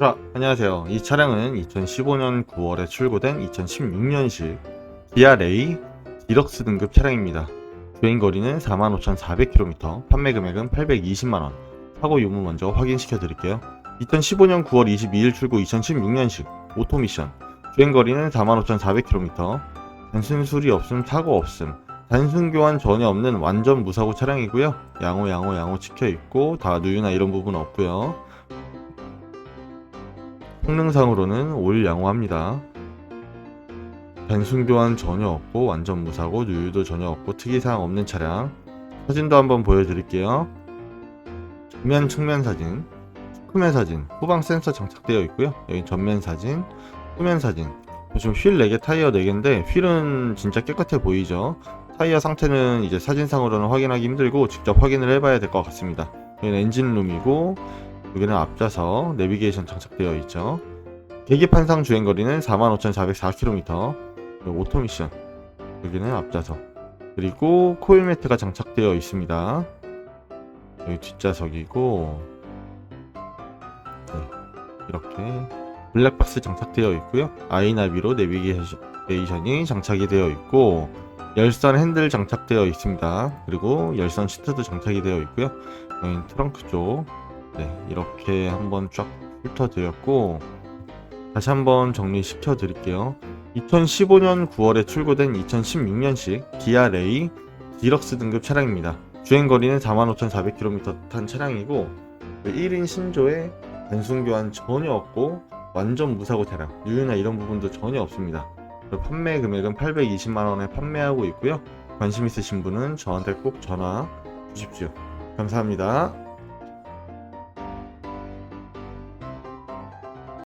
자, 안녕하세요. 이 차량은 2015년 9월에 출고된 2016년식 기아 레이 디럭스 등급 차량입니다. 주행 거리는 45,400km, 판매 금액은 820만원. 사고 유무 먼저 확인시켜 드릴게요. 2015년 9월 22일 출고 2016년식 오토미션. 주행 거리는 45,400km. 단순 수리 없음, 사고 없음. 단순 교환 전혀 없는 완전 무사고 차량이고요. 양호 양호 양호 찍혀 있고 다 누유나 이런 부분 없고요. 성능상으로는 올 양호합니다. 단순 교환 전혀 없고 완전 무사고 누유도 전혀 없고 특이사항 없는 차량. 사진도 한번 보여드릴게요. 정면 측면 사진, 측면 사진, 후방 센서 장착되어 있고요. 여기 전면 사진, 후면 사진. 지금 휠 4개, 타이어 4개인데 휠은 진짜 깨끗해 보이죠. 타이어 상태는 이제 사진상으로는 확인하기 힘들고 직접 확인을 해봐야 될 것 같습니다. 여기는 엔진룸이고 여기는 앞좌석 내비게이션 장착되어 있죠. 계기판상 주행거리는 45,404km 오토미션 여기는 앞좌석 그리고 코일 매트가 장착되어 있습니다. 여기 뒷좌석이고 네, 이렇게 블랙박스 장착되어 있고요. 아이나비로 내비게이션이 장착이 되어 있고 열선 핸들 장착되어 있습니다. 그리고 열선 시트도 장착이 되어 있고요. 트렁크 쪽 네, 이렇게 한번 쫙 훑어드렸고 다시 한번 정리시켜 드릴게요. 2015년 9월에 출고된 2016년식 기아 레이 디럭스 등급 차량입니다. 주행 거리는 45,400km 탄 차량이고 1인 신조에 단순 교환 전혀 없고 완전 무사고 차량 유유나 이런 부분도 전혀 없습니다. 그리고 판매 금액은 820만 원에 판매하고 있고요. 관심 있으신 분은 저한테 꼭 전화 주십시오. 감사합니다.